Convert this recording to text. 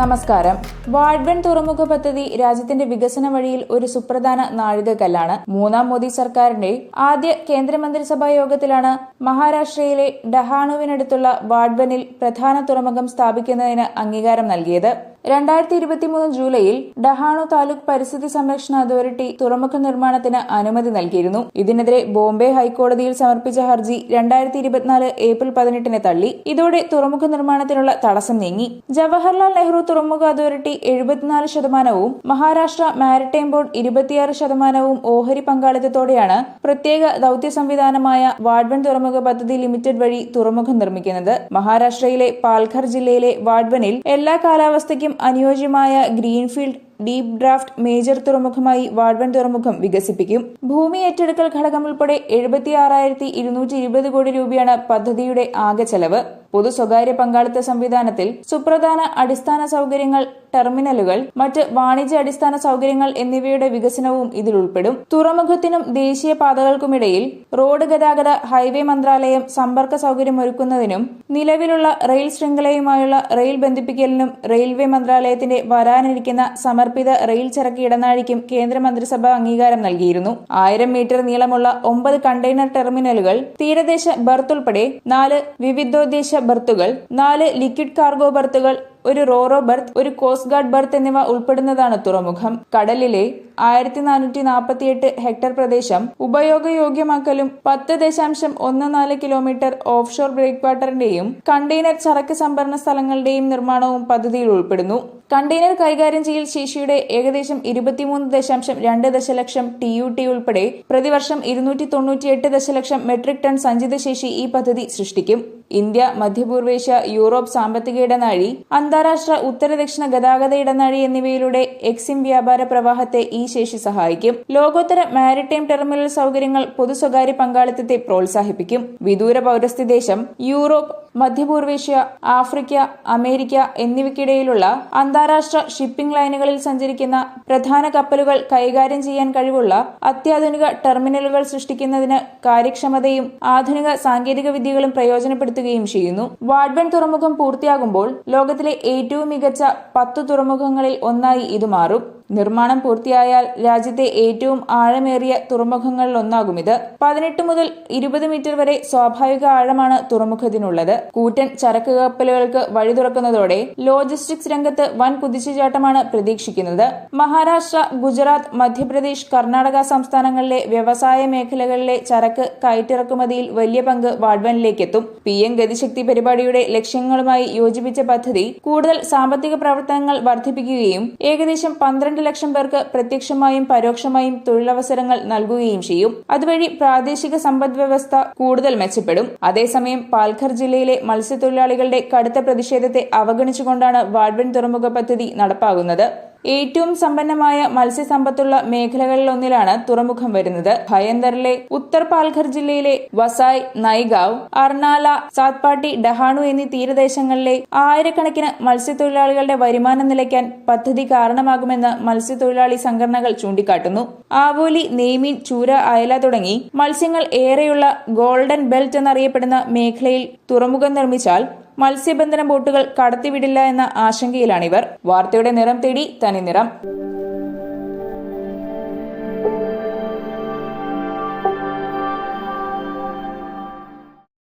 നമസ്കാരം. വാഡ്വൺ തുറമുഖ പദ്ധതി രാജ്യത്തിന്റെ വികസന വഴിയിൽ ഒരു സുപ്രധാന നാഴികക്കല്ലാണ്. മൂന്നാം മോദി സർക്കാരിന്റെ ആദ്യ കേന്ദ്രമന്ത്രിസഭാ യോഗത്തിലാണ് മഹാരാഷ്ട്രയിലെ ഡഹാണുവിനടുത്തുള്ള വാഡ്വനിൽ പ്രധാന തുറമുഖം സ്ഥാപിക്കുന്നതിന് അംഗീകാരം നൽകിയത്. രണ്ടായിരത്തി ഇരുപത്തിമൂന്ന് ജൂലൈയിൽ ഡഹാണു താലൂക്ക് പരിസ്ഥിതി സംരക്ഷണ അതോറിറ്റി തുറമുഖ നിർമ്മാണത്തിന് അനുമതി നൽകിയിരുന്നു. ഇതിനെതിരെ ബോംബെ ഹൈക്കോടതിയിൽ സമർപ്പിച്ച ഹർജി രണ്ടായിരത്തി ഇരുപത്തിനാല് ഏപ്രിൽ പതിനെട്ടിന് തള്ളി. ഇതോടെ തുറമുഖ നിർമ്മാണത്തിനുള്ള തടസ്സം നീങ്ങി. ജവഹർലാൽ നെഹ്റു തുറമുഖ അതോറിറ്റി എഴുപത്തിനാല് ശതമാനവും മഹാരാഷ്ട്ര മാരിടൈം ബോർഡ് ഇരുപത്തിയാറ് ശതമാനവും ഓഹരി പങ്കാളിത്തത്തോടെയാണ് പ്രത്യേക ദൌത്യ സംവിധാനമായ വാഡ്വൻ തുറമുഖ പദ്ധതി ലിമിറ്റഡ് വഴി തുറമുഖം നിർമ്മിക്കുന്നത്. മഹാരാഷ്ട്രയിലെ പാൽഘർ ജില്ലയിലെ വാഡ്വനിൽ എല്ലാ കാലാവസ്ഥയ്ക്കും അനുയോജ്യമായ ഗ്രീൻഫീൽഡ് ഡീപ് ഡ്രാഫ്റ്റ് മേജർ തുറമുഖമായി വാഡ്ബൻ തുറമുഖം വികസിപ്പിക്കും. ഭൂമി ഏറ്റെടുക്കൽ ഘടകം ഉൾപ്പെടെ എഴുപത്തി ആറായിരത്തി ഇരുന്നൂറ്റി ഇരുപത് കോടി രൂപയാണ് പദ്ധതിയുടെ ആകെ ചെലവ്. പൊതു സ്വകാര്യ പങ്കാളിത്ത സംവിധാനത്തിൽ സുപ്രധാന അടിസ്ഥാന സൗകര്യങ്ങൾ ടെർമിനലുകൾ മറ്റ് വാണിജ്യ അടിസ്ഥാന സൗകര്യങ്ങൾ എന്നിവയുടെ വികസനവും ഇതിൽ ഉൾപ്പെടും. തുറമുഖത്തിനും ദേശീയ പാതകൾക്കുമിടയിൽ റോഡ് ഗതാഗത ഹൈവേ മന്ത്രാലയം സമ്പർക്ക സൗകര്യം ഒരുക്കുന്നതിനും നിലവിലുള്ള റെയിൽ ശൃംഖലയുമായുള്ള റെയിൽ ബന്ധിപ്പിക്കലിനും റെയിൽവേ മന്ത്രാലയത്തിന്റെ വരാനിരിക്കുന്ന സമർപ്പിത റെയിൽ ചരക്ക് ഇടനാഴിക്കും കേന്ദ്രമന്ത്രിസഭ അംഗീകാരം നൽകിയിരുന്നു. ആയിരം മീറ്റർ നീളമുള്ള ഒമ്പത് കണ്ടെയ്നർ ടെർമിനലുകൾ തീരദേശ ബർത്ത് ഉൾപ്പെടെ നാല് വിവിധോദ്ദേശ ബർത്തുകൾ നാല് ലിക്വിഡ് കാർഗോ ബർത്തുകൾ ഒരു റോറോ ബർത്ത് ഒരു കോസ്റ്റ് ഗാർഡ് ബർത്ത് എന്നിവ ഉൾപ്പെടുന്നതാണ് തുറമുഖം. കടലിലെ ആയിരത്തി നാനൂറ്റി നാൽപ്പത്തിയെട്ട് ഹെക്ടർ പ്രദേശം ഉപയോഗയോഗ്യമാക്കലും പത്ത് ദശാംശം ഒന്ന് നാല് കിലോമീറ്റർ ഓഫ്ഷോർ ബ്രേക്ക് വാട്ടറിന്റെയും കണ്ടെയ്നർ ചരക്ക് സംഭരണ സ്ഥലങ്ങളുടെയും നിർമ്മാണവും പദ്ധതിയിൽ ഉൾപ്പെടുന്നു. കണ്ടെയ്നർ കൈകാര്യം ചെയ്യൽ ശേഷിയുടെ ഏകദേശം ഇരുപത്തിമൂന്ന് ദശാംശം രണ്ട് ദശലക്ഷം ടി യു ടി ഉൾപ്പെടെ പ്രതിവർഷം ഇരുന്നൂറ്റി തൊണ്ണൂറ്റിയെട്ട് ദശലക്ഷം മെട്രിക് ടൺ സഞ്ചിത ശേഷി ഈ പദ്ധതി സൃഷ്ടിക്കും. ഇന്ത്യ മധ്യപൂർവേഷ്യ യൂറോപ്പ് സാമ്പത്തിക ഇടനാഴി അന്താരാഷ്ട്ര ഉത്തര ദക്ഷിണ ഗതാഗത ഇടനാഴി എന്നിവയിലൂടെ എക്സിം വ്യാപാര പ്രവാഹത്തെ ഈ ശേഷി സഹായിക്കും. ലോകോത്തര മാരിടൈം ടെർമിനൽ സൗകര്യങ്ങൾ പൊതു സ്വകാര്യ പങ്കാളിത്തത്തെ പ്രോത്സാഹിപ്പിക്കും. വിദൂര പൌരസ്ത്യ ദേശം യൂറോപ്പ് മധ്യപൂർവേഷ്യ ആഫ്രിക്ക അമേരിക്ക എന്നിവയ്ക്കിടയിലുള്ള അന്താരാഷ്ട്ര ഷിപ്പിംഗ് ലൈനുകളിൽ സഞ്ചരിക്കുന്ന പ്രധാന കപ്പലുകൾ കൈകാര്യം ചെയ്യാൻ കഴിവുള്ള അത്യാധുനിക ടെർമിനലുകൾ സൃഷ്ടിക്കുന്നതിന് കാര്യക്ഷമതയും ആധുനിക സാങ്കേതിക വിദ്യകളും പ്രയോജനപ്പെടുത്തുകയും ചെയ്യുന്നു. വാഡ്ബൺ തുറമുഖം പൂർത്തിയാകുമ്പോൾ ലോകത്തിലെ ഏറ്റവും മികച്ച പത്തു തുറമുഖങ്ങളിൽ ഒന്നായി ഇത് മാറും. നിർമ്മാണം പൂർത്തിയായാൽ രാജ്യത്തെ ഏറ്റവും ആഴമേറിയ തുറമുഖങ്ങളിൽ ഒന്നാകും ഇത് പതിനെട്ട് മുതൽ ഇരുപത് മീറ്റർ വരെ സ്വാഭാവിക ആഴമാണ് തുറമുഖത്തിനുള്ളത്. കൂറ്റൻ ചരക്ക് കപ്പലുകൾക്ക് വഴി തുറക്കുന്നതോടെ ലോജിസ്റ്റിക്സ് രംഗത്ത് വൻ കുതിച്ചുചാട്ടമാണ് പ്രതീക്ഷിക്കുന്നത്. മഹാരാഷ്ട്ര ഗുജറാത്ത് മധ്യപ്രദേശ് കർണാടക സംസ്ഥാനങ്ങളിലെ വ്യവസായ മേഖലകളിലെ ചരക്ക് കയറ്റിറക്കുമതിയിൽ വലിയ പങ്ക് വാഡ്ബനിലേക്കെത്തും പി എം ഗതിശക്തി പരിപാടിയുടെ ലക്ഷ്യങ്ങളുമായി യോജിപ്പിച്ച പദ്ധതി കൂടുതൽ സാമ്പത്തിക പ്രവർത്തനങ്ങൾ വർദ്ധിപ്പിക്കുകയും ഏകദേശം പന്ത്രണ്ട് ലക്ഷം പേർക്ക് പ്രത്യക്ഷമായും പരോക്ഷമായും തൊഴിലവസരങ്ങൾ നൽകുകയും ചെയ്യും. അതുവഴി പ്രാദേശിക സമ്പദ് വ്യവസ്ഥ കൂടുതൽ മെച്ചപ്പെടും. അതേസമയം പാൽഘർ ജില്ലയിലെ മത്സ്യത്തൊഴിലാളികളുടെ കടുത്ത പ്രതിഷേധത്തെ അവഗണിച്ചുകൊണ്ടാണ് വാഡ്വൻ തുറമുഖ പദ്ധതി നടപ്പാകുന്നത്. ഏറ്റവും സമ്പന്നമായ മത്സ്യസമ്പത്തുള്ള മേഖലകളിലൊന്നിലാണ് തുറമുഖം വരുന്നത്. ഭയന്തറിലെ ഉത്തർ പാൽഘർ ജില്ലയിലെ വസായ് നൈഗാവ് അർണാല സാത്പാട്ടി ഡഹാണു എന്നീ തീരദേശങ്ങളിലെ ആയിരക്കണക്കിന് മത്സ്യത്തൊഴിലാളികളുടെ വരുമാനം നിലയ്ക്കാൻ പദ്ധതി കാരണമാകുമെന്ന് മത്സ്യത്തൊഴിലാളി സംഘടനകൾ ചൂണ്ടിക്കാട്ടുന്നു. ആവോലി നെയ്മീൻ ചൂര അയല തുടങ്ങി മത്സ്യങ്ങൾ ഏറെയുള്ള ഗോൾഡൻ ബെൽറ്റ് എന്നറിയപ്പെടുന്ന മേഖലയിൽ തുറമുഖം നിർമ്മിച്ചാൽ മത്സ്യബന്ധന ബോട്ടുകൾ കടത്തിവിടില്ല എന്ന ആശങ്കയിലാണിവർ. വാർത്തയുടെ നിറം തേടി തനി നിറം.